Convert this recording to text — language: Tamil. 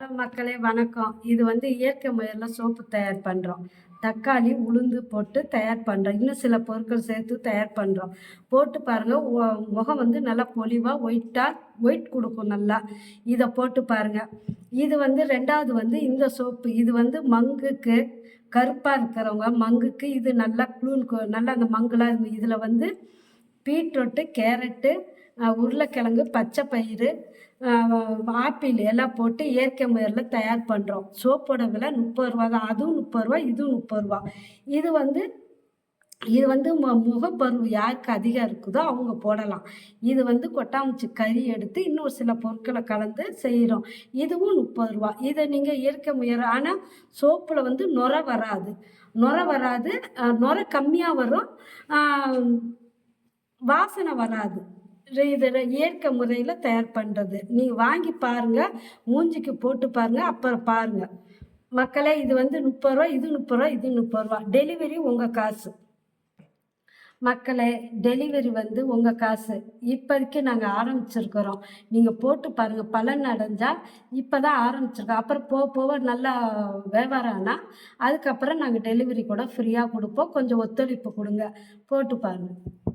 ஹலோ மக்களே வணக்கம். இது வந்து இயற்கை முறையில் சோப்பு தயார் பண்ணுறோம் தக்காளி உளுந்து போட்டு தயார் பண்ணுறோம் இன்னும் சில பொருட்கள் சேர்த்து தயார் பண்ணுறோம் போட்டு பாருங்கள் முகம் வந்து நல்லா பொலிவாக ஒயிட்டாக ஒயிட் கொடுக்கும் நல்லா. இதை போட்டு பாருங்கள் இது வந்து ரெண்டாவது வந்து இந்த சோப்பு. இது வந்து மங்குக்கு கருப்பாக இருக்கிறவங்க மங்குக்கு இது நல்லா குளூன் நல்லா அந்த மங்குலாம் இதில் வந்து பீட்ரூட்டு கேரட்டு உருளைக்கிழங்கு பச்சை பயிறு ஆப்பிள் எல்லாம் போட்டு இயற்கை முறையில் தயார் பண்ணுறோம் சோப்போட விலை முப்பது ரூபா தான். அதுவும் முப்பது ரூபா இதுவும் முப்பது ரூபா இது வந்து இது வந்து மு முகப்பருவு யாருக்கு அதிகம் இருக்குதோ அவங்க போடலாம். இது வந்து கொட்டாங்குச்சி கறி எடுத்து இன்னொரு சில பொருட்களை கலந்து செய்கிறோம் இதுவும் முப்பது ரூபா இதை நீங்கள் இயற்கை முயற ஆனால் சோப்பில் வந்து நுர வராது. நுர வராது. நுர கம்மியாக வரும். வாசனை வராது. இதில் இயற்கை முறையில் தயார் பண்ணுறது நீங்கள் வாங்கி பாருங்கள் மூஞ்சிக்கு போட்டு பாருங்கள் அப்புறம் பாருங்கள் மக்களே இது வந்து முப்பது ரூபா இது முப்பது ரூபா இது முப்பது ரூபா. டெலிவரி உங்கள் காசு. மக்களே டெலிவரி வந்து உங்கள் காசு. இப்போதைக்கு நாங்கள் ஆரம்பிச்சிருக்கிறோம். நீங்கள் போட்டு பாருங்கள் பலன் அடைஞ்சால் இப்போ தான் ஆரம்பிச்சிருக்கோம். அப்புறம் போக போக நல்லா வியாபாரம் ஆனால் அதுக்கப்புறம் நாங்கள் டெலிவரி கூட ஃப்ரீயாக கொடுப்போம். கொஞ்சம் ஒத்துழைப்பு கொடுங்க. போட்டு பாருங்கள்